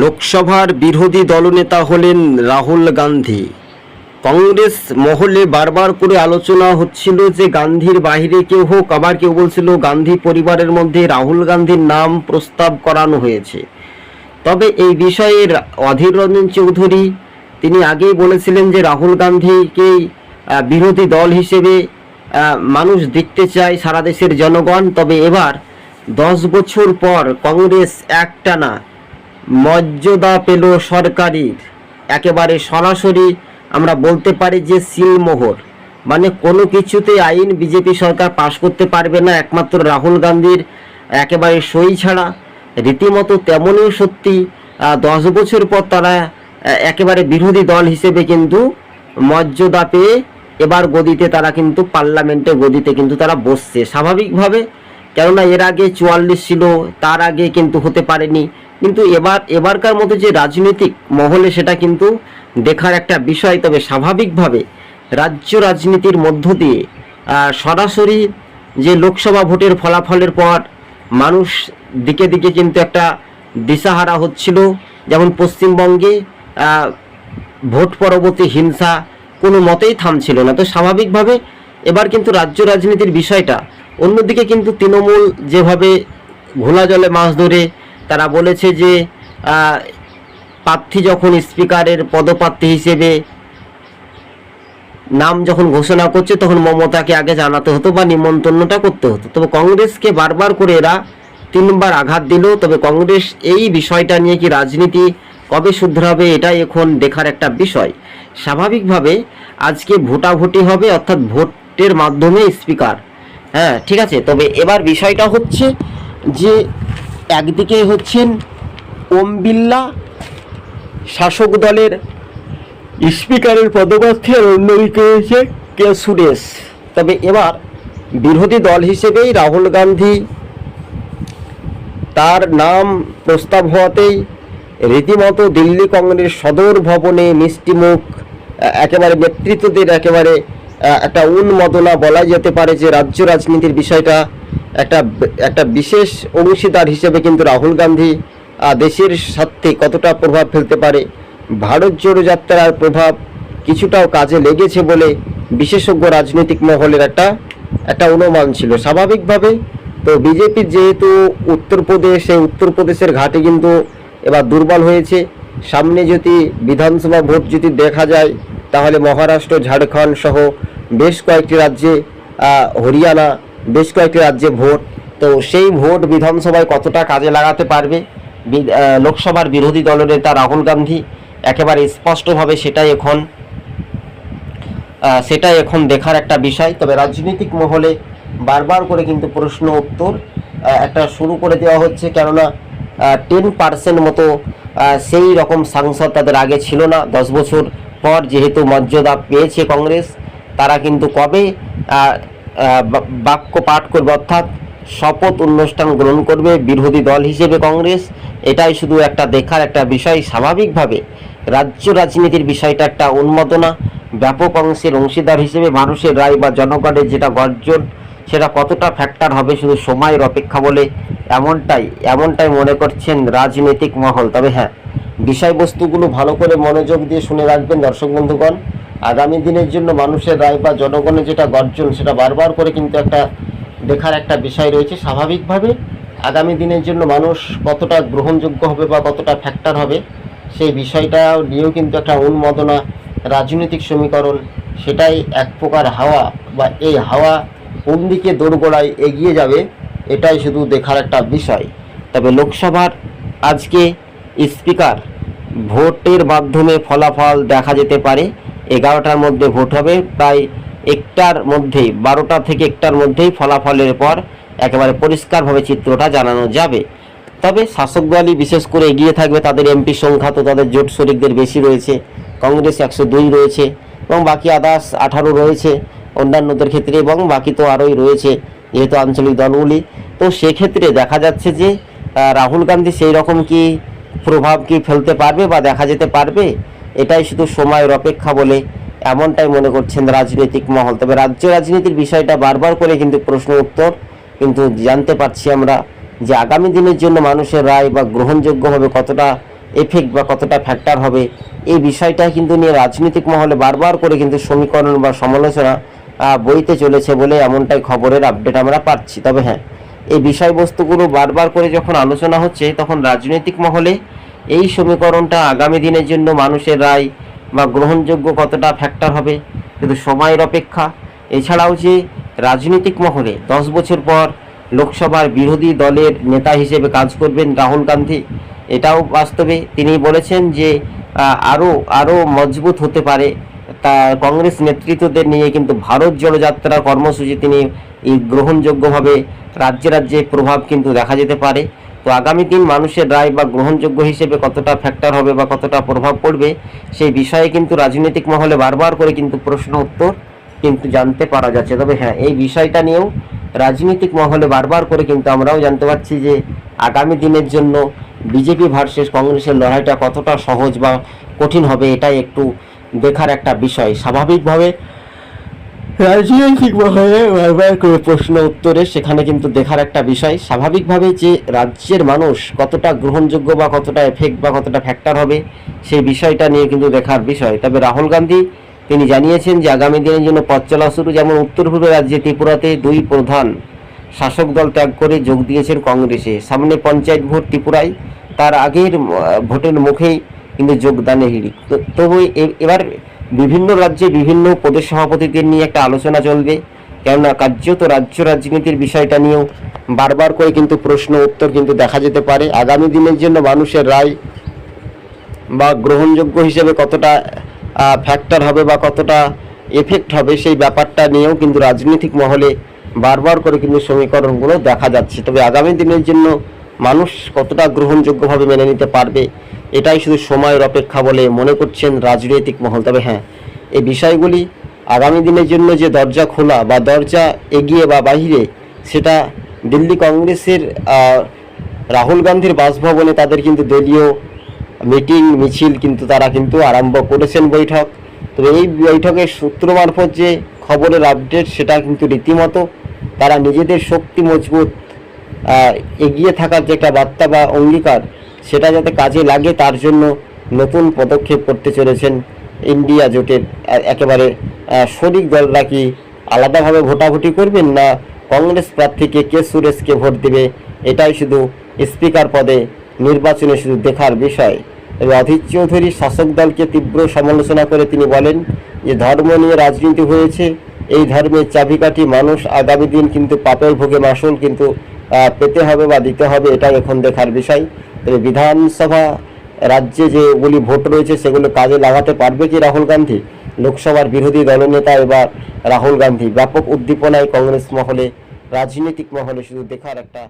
লোকসভার বিরোধী দলনেতা হলেন রাহুল গান্ধী। কংগ্রেস মহলে বারবার করে আলোচনা হচ্ছিল যে গান্ধীর বাইরে কেউ হোক, আবার কেউ বলছিল গান্ধী পরিবারের মধ্যে রাহুল গান্ধীর নাম প্রস্তাব করানো হয়েছে। তবে এই বিষয়ে অধীর রঞ্জন চৌধুরী, তিনি আগেই বলেছিলেন যে রাহুল গান্ধীকেই বিরোধী দল হিসেবে মানুষ দেখতে চায় সারা দেশের জনগণ। তবে এবার দশ বছর পর কংগ্রেস একটানা মর্যাদা পেল সরকারির। একেবারে সরাসরি আমরা বলতে পারি যে সিলমোহর। মানে কোনো কিছুতে আইন বিজেপি সরকার পাশ করতে পারবে না, একমাত্র রাহুল গান্ধীর একেবারে সই ছাড়া। রীতিমতো তেমনই সত্যি দশ বছর পর তারা একেবারে বিরোধী দল হিসেবে কিন্তু মর্যাদা পেয়ে এবার গদিতে তারা কিন্তু পার্লামেন্টে গদিতে কিন্তু তারা বসছে। স্বাভাবিকভাবে, কেননা এর আগে চুয়াল্লিশ ছিল, তার আগে কিন্তু হতে পারেনি। কিন্তু এবার, এবারকার মতো যে রাজনৈতিক মহলে সেটা কিন্তু দেখার একটা বিষয়। তবে স্বাভাবিকভাবে রাজ্য রাজনীতির মধ্য দিয়ে সরাসরি যে লোকসভা ভোটের ফলাফলের পর মানুষ দিকে দিকে কিন্তু একটা দিশাহারা হচ্ছিল। যেমন পশ্চিমবঙ্গে ভোট পরবর্তী হিংসা কোনো মতেই থামছিল না। তো স্বাভাবিকভাবে এবার কিন্তু রাজ্য রাজনীতির বিষয়টা অন্যদিকে কিন্তু তৃণমূল যেভাবে ঘোলা জলে মাছ ধরে তারা বলেছে যে প্রার্থী যখন স্পিকারের পদপ্রার্থী হিসেবে নাম যখন ঘোষণা করছে, তখন মমতাকে আগে জানাতে হতো বা নিমন্ত্রণটা করতে হতো। তবে কংগ্রেসকে বারবার করে এরা তিনবার আঘাত দিল। তবে কংগ্রেস এই বিষয়টা নিয়ে কি রাজনীতি কবে শুধরাবে এটাই এখন দেখার একটা বিষয়। স্বাভাবিকভাবে আজকে ভোটাভুটি হবে, অর্থাৎ ভোটের মাধ্যমে স্পিকার। হ্যাঁ ঠিক আছে? তবে এবার বিষয়টা হচ্ছে যে একদিকে হচ্ছেন ওম বিল্লা শাসক দলের স্পিকারের পদপ্রার্থী আর অন্যদিকে হয়েছে কে সুরেশ তবে এবার বিরোধী দল হিসেবেই রাহুল গান্ধী তার নাম প্রস্তাব হওয়াতেই রীতিমতো দিল্লি কংগ্রেস সদর ভবনে মিষ্টিমুখ, একেবারে নেতৃত্বদের একেবারে একটা উন্মদনা বলা যেতে পারে যে রাজ্য রাজনীতির বিষয়টা একটা একটা বিশেষ অংশীদার হিসেবে কিন্তু রাহুল গান্ধী দেশের স্বার্থে কতটা প্রভাব ফেলতে পারে, ভারত জোড়ো যাত্রার প্রভাব কিছুটাও কাজে লেগেছে বলে বিশেষজ্ঞ রাজনৈতিক মহলের একটা একটা অনুমান ছিল। স্বাভাবিকভাবে তো বিজেপির যেহেতু উত্তরপ্রদেশ সেই উত্তরপ্রদেশের ঘাটে কিন্তু এবার দুর্বল হয়েছে। সামনে যদি বিধানসভা ভোট যদি দেখা যায়, তাহলে মহারাষ্ট্র, ঝাড়খণ্ড সহ বেশ কয়েকটি রাজ্যে হরিয়ানা বেশ কয়েকটি রাজ্যে ভোট। তো সেই ভোট বিধানসভায় কতটা কাজে লাগাতে পারবে? লোকসভার বিরোধী দলনেতা রাহুল গান্ধী একেবারে স্পষ্টভাবে সেটাই এখন সেটাই এখন দেখার একটা বিষয়। তবে রাজনৈতিক মহলে বারবার করে কিন্তু প্রশ্ন উত্তর একটা শুরু করে দেওয়া হচ্ছে। কেননা টেন পার্সেন্ট মতো সেই রকম সাংসদ তাদের আগে ছিল না। দশ বছর পর যেহেতু মর্যাদা পেয়েছে কংগ্রেস, তারা কিন্তু কবে বাক্য পাঠ করবে, অর্থাৎ শপথ অনুষ্ঠান গ্রহণ করবে বিরোধী দল হিসেবে কংগ্রেস। এটাই শুধু একটা দেখার একটা বিষয়, স্বাভাবিকভাবে রাজ্য রাজনীতির বিষয়টা একটা উন্মাদনা। ব্যাপক অংশের অংশীদার হিসেবে মানুষের রায় বা জনগণের যেটা গর্জন, সেটা কতটা ফ্যাক্টর হবে শুধু সময়ের অপেক্ষা বলে এমনটাই এমনটাই মনে করছেন রাজনৈতিক মহল। তবে হ্যাঁ বিষয়বস্তুগুলো ভালো করে মনোযোগ দিয়ে শুনে রাখবেন দর্শক বন্ধুগণ। আগামী দিনের জন্য মানুষের রায় বা জনগণের যেটা গর্জন, সেটা বারবার করে কিন্তু একটা দেখার একটা বিষয় রয়েছে। স্বাভাবিকভাবে আগামী দিনের জন্য মানুষ কতটা গ্রহণযোগ্য হবে বা কতটা ফ্যাক্টর হবে, সেই বিষয়টা নিয়েও কিন্তু একটা উন্মাদনা, রাজনৈতিক সমীকরণ, সেটাই এক প্রকার হাওয়া বা এই হাওয়া কোন দিকে দোরগোড়ায় এগিয়ে যাবে, এটাই শুধু দেখার একটা বিষয়। তবে লোকসভার আজকে স্পিকার, ভোটের মাধ্যমে ফলাফল দেখা যেতে পারে। এগারোটার মধ্যে ভোট হবে। প্রায় একটার মধ্যেই, বারোটা থেকে একটার মধ্যেই ফলাফলের পর একেবারে পরিষ্কারভাবে চিত্রটা জানানো যাবে। তবে শাসক দলই বিশেষ করে এগিয়ে থাকবে, তাদের এমপি সংখ্যা তো তাদের জোট শরিকদের বেশি রয়েছে, কংগ্রেস একশো দুই রয়েছে এবং বাকি আদার্স আঠারো রয়েছে অন্যান্যদের ক্ষেত্রে এবং বাকি তো আরোই রয়েছে যেহেতু আঞ্চলিক দলগুলি। তো সেক্ষেত্রে দেখা যাচ্ছে যে রাহুল গান্ধী সেই রকম কি প্রভাব কি ফেলতে পারবে বা দেখা যেতে পারবে? এটাই শুধু সময়ের অপেক্ষা বলে এমনটাই মনে করছেন রাজনৈতিক মহল। তবে রাজ্য রাজনীতির বিষয়টা বারবার করে কিন্তু প্রশ্ন উত্তর কিন্তু জানতে পারছি আমরা যে আগামী দিনের জন্য মানুষের রায় বা গ্রহণযোগ্য হবে কতটা এফেক্ট বা কতটা ফ্যাক্টর হবে, এই বিষয়টা কিন্তু নিয়ে রাজনৈতিক মহলে বারবার করে কিন্তু সমীকরণ বা সমালোচনা বইতে চলেছে বলে এমনটাই খবরের আপডেট আমরা পাচ্ছি। তবে হ্যাঁ এই বিষয়বস্তুগুলো বারবার করে যখন আলোচনা হচ্ছে তখন রাজনৈতিক মহলে এই সমীকরণটা আগামী দিনের জন্য মানুষের রায় বা গ্রহণযোগ্য কতটা ফ্যাক্টর হবে কিন্তু সময়ের অপেক্ষা। এছাড়াও যে রাজনৈতিক মহলে দশ বছর পর লোকসভার বিরোধী দলের নেতা হিসেবে কাজ করবেন রাহুল গান্ধী, এটাও বাস্তবে তিনি বলেছেন যে আরও আরও মজবুত হতে পারে। তা কংগ্রেস নেতৃত্বদের নিয়ে কিন্তু ভারত জড়যাত্রা কর্মসূচি তিনি গ্রহণযোগ্যভাবে রাজ্যে রাজ্যে প্রভাব কিন্তু দেখা যেতে পারে। তো আগামী দিন মানুষের রায় বা গ্রহণযোগ্য হিসেবে কতটা ফ্যাক্টর হবে বা কতটা প্রভাব পড়বে, সেই বিষয়ে কিন্তু রাজনৈতিক মহলে বারবার করে কিন্তু প্রশ্ন উত্তর কিন্তু জানতে পারা যাচ্ছে। তবে হ্যাঁ এই বিষয়টা নিয়েও রাজনৈতিক মহলে বারবার করে কিন্তু আমরাও জানতে পারছি যে আগামী দিনের জন্য বিজেপি ভার্সেস কংগ্রেসের লড়াইটা কতটা সহজ বা কঠিন হবে, এটাই একটু দেখার একটা বিষয়। স্বাভাবিকভাবে রাজনৈতিক মহলে বারবার করে প্রশ্ন উত্তরে সেখানে কিন্তু দেখার একটা বিষয়। স্বাভাবিকভাবে যে রাজ্যের মানুষ কতটা গ্রহণযোগ্য বা কতটা এফেক্ট বা কতটা ফ্যাক্টর হবে, সেই বিষয়টা নিয়ে কিন্তু দেখার বিষয়। তবে রাহুল গান্ধী, তিনি জানিয়েছেন যে আগামী দিনের জন্য পথ চলা শুরু যেমন উত্তর পূর্ব রাজ্যে ত্রিপুরাতে দুই প্রধান শাসক দল ত্যাগ করে যোগ দিয়েছেন কংগ্রেসে। সামনে পঞ্চায়েত ভোট ত্রিপুরায়, তার আগের ভোটের মুখেই কিন্তু যোগদানের হিড়িক। তবু এবার বিভিন্ন রাজ্যে বিভিন্ন প্রদেশ সভাপতিদের নিয়ে একটা আলোচনা চলবে। কেননা কার্যত রাজ্য রাজনীতির বিষয়টা নিয়েও বারবার করে কিন্তু প্রশ্ন, উত্তর কিন্তু দেখা যেতে পারে। আগামী দিনের জন্য মানুষের রায় বা গ্রহণযোগ্য হিসেবে কতটা ফ্যাক্টর হবে বা কতটা এফেক্ট হবে সেই ব্যাপারটা নিয়েও কিন্তু রাজনৈতিক মহলে বারবার করে কিন্তু সমীকরণগুলো দেখা যাচ্ছে। তবে আগামী দিনের জন্য মানুষ কতটা গ্রহণযোগ্যভাবে মেনে নিতে পারবে এটাই শুধু সময়ের অপেক্ষা বলে মনে করছেন রাজনৈতিক মহল। তবে হ্যাঁ এই বিষয়গুলি আগামী দিনের জন্য যে দরজা খোলা বা দরজা এগিয়ে বা বাহিরে, সেটা দিল্লি কংগ্রেসের রাহুল গান্ধীর বাসভবনে তাদের কিন্তু দলীয় মিটিং, মিছিল কিন্তু তারা কিন্তু আরম্ভ করেছেন বৈঠক। তবে এই বৈঠকের সূত্র মারফত যে খবরের আপডেট, সেটা কিন্তু রীতিমতো তারা নিজেদের শক্তি মজবুত এগিয়ে থাকার যে একটা বার্তা বা অঙ্গীকার সেটা যাতে কাজে লাগে, তার জন্য নতুন পদক্ষেপ করতে চলেছেন ইন্ডিয়া জোটের একেবারে শরিক দলরা কি আলাদাভাবে ভোটাভুটি করবেন না কংগ্রেস প্রার্থীকে কে সুরেশকে ভোট দেবে? এটাই শুধু স্পিকার পদে, নির্বাচনে শুধু দেখার বিষয়। তবে অধীর চৌধুরী শাসক দলকে তীব্র সমালোচনা করে তিনি বলেন যে, ধর্ম নিয়ে রাজনীতি হয়েছে, এই ধর্মের চাবিকাঠি মানুষ আগামী দিন কিন্তু পাপের ভোগে মাসুল, কিন্তু পেতে হবে বা দিতে হবে এটাই এখন দেখার বিষয়। বিধানসভা রাজ্যে যেগুলি ভোট রয়েছে, সেগুলো কাজে লাগাতে পারবে কি রাহুল গান্ধী? লোকসভার বিরোধী দলনেতা এবার রাহুল গান্ধী। ব্যাপক উদ্দীপনায় কংগ্রেস মহলে, রাজনৈতিক মহলে শুধু দেখার একটা